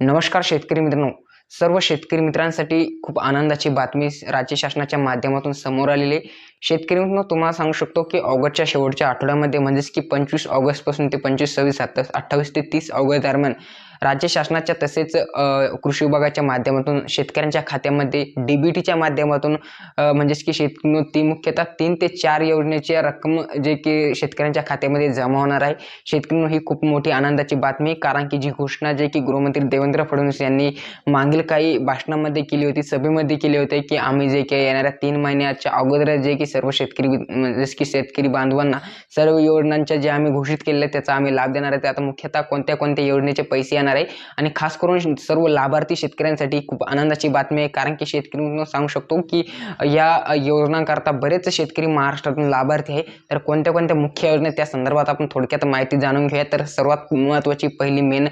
नमस्कार शेतकरी मित्रांनो सर्व शेतकरी मित्रांसाठी खूप आनंदाची बातमी राज्य शासनाच्या माध्यमातून समोर आलेली आहे. शेतकरी मित्रांनो तुम्हाला सांगू शकतो की ऑगस्टच्या शेवटच्या आठवड्यामध्ये म्हणजेच की पंचवीस ऑगस्टपासून ते पंचवीस सव्वीस सत्तावीस अठ्ठावीस ते तीस ऑगस्ट दरम्यान राज्य शासनाच्या तसेच कृषी विभागाच्या माध्यमातून शेतकऱ्यांच्या खात्यामध्ये डी बी टीच्या माध्यमातून म्हणजेच की शेत ती मुख्यतः तीन ते चार योजनेची रक्कम जे की शेतकऱ्यांच्या खात्यामध्ये जमा होणार आहे शेतकरी ही खूप मोठी आनंदाची बातमी आहे. कारण की जी घोषणा जे की गृहमंत्री देवेंद्र फडणवीस यांनी मागील काही भाषणामध्ये केली होती सभेमध्ये केली होती की आम्ही जे काही येणाऱ्या तीन महिन्याच्या अगोदर जे की सर्व शेतकरी म्हणजेच की शेतकरी बांधवांना सर्व योजनांच्या जे आम्ही घोषित केलेल्या त्याचा आम्ही लाभ देणार आहे त्यात आता मुख्यतः कोणत्या कोणत्या योजनेचे पैसे येणार आहे. आणि खास करून सर्व लाभार्थी शेतकऱ्यांसाठी खूप आनंदाची बातमी आहे. कारण की शेतकरी सांगू शकतो की या योजनांकरता बरेच शेतकरी महाराष्ट्रातून लाभार्थी आहे. तर कोणत्या कोणत्या मुख्य योजना त्या संदर्भात आपण थोडक्यात माहिती जाणून घेऊया. तर सर्वात महत्त्वाची पहिली मेन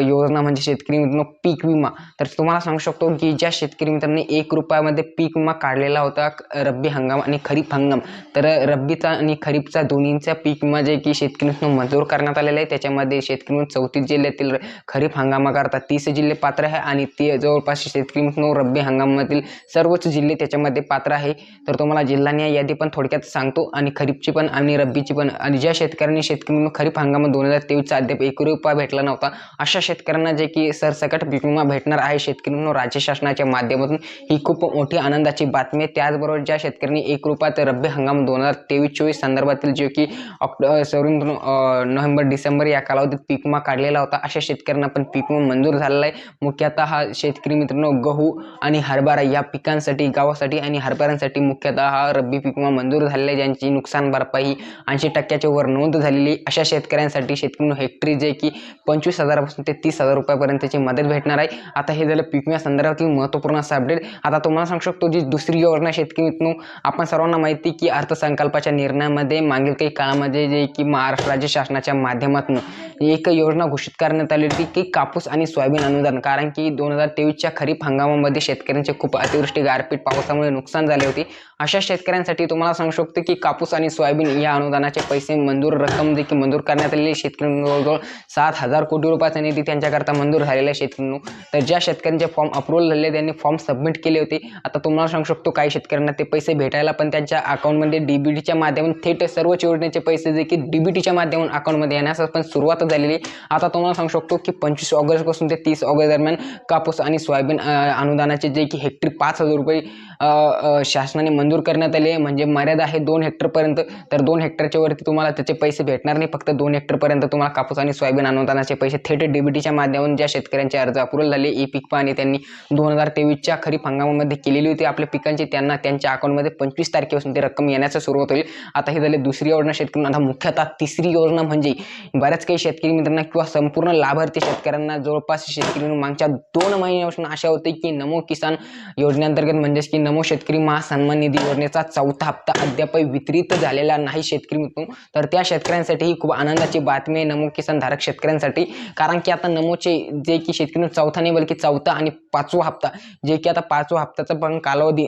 योजना म्हणजे शेतकरी मित्रांनो पीक विमा. तर तुम्हाला सांगू शकतो की ज्या शेतकरी मित्रांनी एक रुपयामध्ये पीक विमा काढलेला होता रब्बी हंगाम आणि खरीप हंगाम. तर रब्बीचा आणि खरीपचा दोन्हींचा पीक विमा जे की शेतकरी मंजूर करण्यात आलेला आहे. त्याच्यामध्ये शेतकरी चौतीस जिल्ह्यातील खरीप हंगामाकरता तीस जिल्हे पात्र आहे आणि ते जवळपास शेतकरी मित्रांनो रब्बी हंगामातील सर्वच जिल्हे त्याच्यामध्ये पात्र आहे. तर तुम्हाला जिल्ह्याने यादी पण थोडक्यात सांगतो आणि खरीपची पण आणि रब्बीची पण. आणि ज्या शेतकऱ्यांनी शेतकरी खरीप हंगामात दोन हजार तेवीसचा अद्याप एक रुपया भेटला नव्हता अशा शेतकऱ्यांना जे की सरसकट पीक विमा भेटणार आहे शेतकरी राज्य शासनाच्या माध्यमातून. ही खूप मोठी आनंदाची बातमी आहे. त्याचबरोबर ज्या शेतकऱ्यांनी एक रुपयात रब्बी हंगाम दोन हजार तेवीस चोवीस संदर्भातील जे की ऑक्टो सॉरी नोव्हेंबर डिसेंबर या कालावधीत पीक विमा काढलेला होता अशा शेतकऱ्यांना पण पीक विमा मंजूर झालेला आहे मुख्यतः हा शेतकरी मित्रांनो गहू आणि हरभरा या पिकांसाठी गावासाठी आणि हरभऱ्यांसाठी मुख्यतः हा रब्बी पीक विमा मंजूर झालेला आहे ज्यांची नुकसान भरपाई ऐंशी टक्क्याच्या वर नोंद झालेली. अशा शेतकऱ्यांसाठी शेतकरी हेक्टरी जे की पंचवीस हजारापासून ते तीस हजार रुपयापर्यंतची मदत भेटणार आहे. आता हे झालं पीक विमा संदर्भातील महत्त्वपूर्ण असं अपडेट. आता तुम्हाला सांगू शकतो जी दुसरी योजना शेतकरी मित्रांनो आपण सर्वांना माहिती की अर्थसंकल्पाच्या निर्णयामध्ये मागील काही काळामध्ये जे की महाराष्ट्र राज्य शासनाच्या माध्यमातून एक योजना घोषित करण्यात आली होती की कापूस आणि सोयाबीन अनुदान कारण की दोन हजार तेवीसच्या खरीप हंगामामध्ये शेतकऱ्यांचे खूप अतिवृष्टी गारपीट पावसामुळे नुकसान झाले होते. अशा शेतकऱ्यांसाठी तुम्हाला सांगू शकतो की कापूस आणि सोयाबीन या अनुदानाचे पैसे मंजूर रक्कम देखील मंजूर करण्यात आलेली आहे. सात हजार कोटी रुपयाचा निधी त्यांच्याकरता मंजूर झालेला शेतकऱ्यांनो तर ज्या शेतकऱ्यांचे फॉर्म अप्रुव्हल झाले त्यांनी फॉर्म सबमिट केले होते. आता तुम्हाला सांगू शकतो काही शेतकऱ्यांना ते पैसे भेटायला पण त्यांच्या अकाउंटमध्ये डीबीटीच्या माध्यमातून थेट सर्वच योजनेचे पैसे जे की डीबीटीच्या माध्यमातून अकाउंटमध्ये येण्यास पण सुरुवात झालेली आता तुम्हाला सांगू शकतो की पंचवीस ऑगस्टपासून ते तीस ऑगस्ट दरम्यान कापूस आणि सोयाबीन अनुदानाचे जे की हेक्टरी पाच हजार रुपये शासनाने मंजूर करण्यात आले म्हणजे मर्यादा आहे दोन हेक्टरपर्यंत तर दोन हेक्टरच्या वरती तुम्हाला त्याचे पैसे भेटणार नाही. फक्त दोन हेक्टरपर्यंत तुम्हाला कापूस आणि सोयाबीन अनुदानाचे पैसे थेट डीबीटीच्या माध्यमातून ज्या शेतकऱ्यांचे अर्ज अप्रूव्हल झाले ई पीक पाणी त्यांनी दोन हजार तेवीसच्या खरीप हंगामामध्ये केलेली होती. आपल्या पिकांची त्यांना त्यांच्या अकाउंटमध्ये पंचवीस तारखेपासून ते रक्कम येण्याचं सुरुवात होईल. आता हे झाले दुसरी योजना शेतकऱ्यांना आता मुख्यतः तिसरी योजना म्हणजे बऱ्याच काही शेतकरी मित्रांना किंवा संपूर्ण लाभार्थी शेतकऱ्यांना जवळपास शेतकरी मागच्या दोन महिन्यापासून आशा होते की नमो किसान योजनेअंतर्गत म्हणजेच की नमो शेतकरी महासन्मान निधी योजनेचा चौथा हप्ता अद्याप वितरित झालेला नाही शेतकरी मित्रांनो तर त्या शेतकऱ्यांसाठी ही खूप आनंदाची बातमी आहे. नमो किसान धारक शेतकऱ्यांसाठी. कारण की आता नमोचे जे की शेतकरी चौथा नाही बल्कि चौथा आणि पाचवा हप्ता. जे की आता पाचवा हप्त्याचा पण कालावधी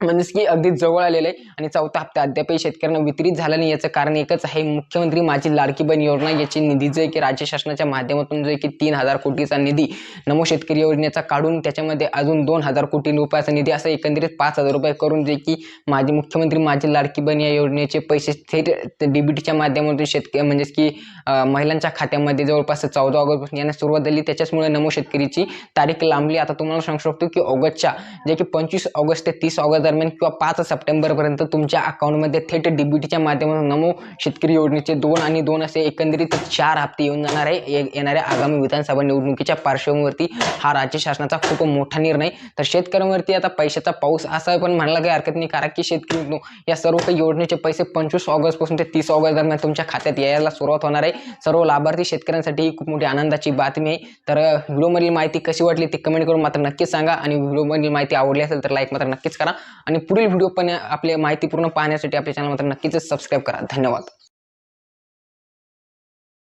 म्हणजेच की अगदी जवळ आलेलं आहे. आणि चौथा हप्ता अद्यापही शेतकऱ्यांना वितरित झाला नाही याचं कारण एकच आहे मुख्यमंत्री माझी लाडकी बहीण योजना याची निधी जे की राज्य शासनाच्या माध्यमातून जे की तीन हजार कोटीचा निधी नमो शेतकरी योजनेचा काढून त्याच्यामध्ये अजून दोन हजार कोटी रुपयाचा निधी असं एकंदरीत पाच हजार रुपये करून जे की माझी मुख्यमंत्री माझी लाडकी बहीण या योजनेचे पैसे थेट डीबीटीच्या माध्यमातून शेतकरी म्हणजेच की महिलांच्या खात्यामध्ये जवळपास चौदा ऑगस्टपासून यांना सुरुवात झाली. त्याच्याचमुळे नमो शेतकरीची तारीख लांबली. आता तुम्हाला सांगू शकतो की ऑगस्टच्या जे की पंचवीस ऑगस्ट ते तीस ऑगस्ट दरम्यान किंवा पाच सप्टेंबरपर्यंत तुमच्या अकाउंटमध्ये थेट डीबीटीच्या माध्यमातून नमो शेतकरी योजनेचे दोन आणि दोन असे एकंदरीत चार हप्ते येऊन जाणार आहे. ये- येणाऱ्या आगामी विधानसभा निवडणुकीच्या पार्श्वभूमीवरती हा राज्य शासनाचा खूप मोठा निर्णय. तर शेतकऱ्यांवरती आता पैशाचा पाऊस असा पण म्हणायला काही हरकत नाही. कारण की शेतकरी या सर्व काही योजनेचे पैसे पंचवीस ऑगस्टपासून ते तीस ऑगस्ट दरम्यान तुमच्या खात्यात यायला सुरुवात होणार आहे. सर्व लाभार्थी शेतकऱ्यांसाठी ही खूप मोठी आनंदाची बातमी आहे. तर व्हिडिओमधील माहिती कशी वाटली ते कमेंट करून मात्र नक्कीच सांगा आणि व्हिडिओमधील माहिती आवडली असेल तर लाईक मात्र नक्कीच करा. आणि पुढील व्हिडिओ पण आपली माहिती पूर्ण पाहण्यासाठी आपल्या चॅनल मात्र नक्कीच सबस्क्राईब करा. धन्यवाद.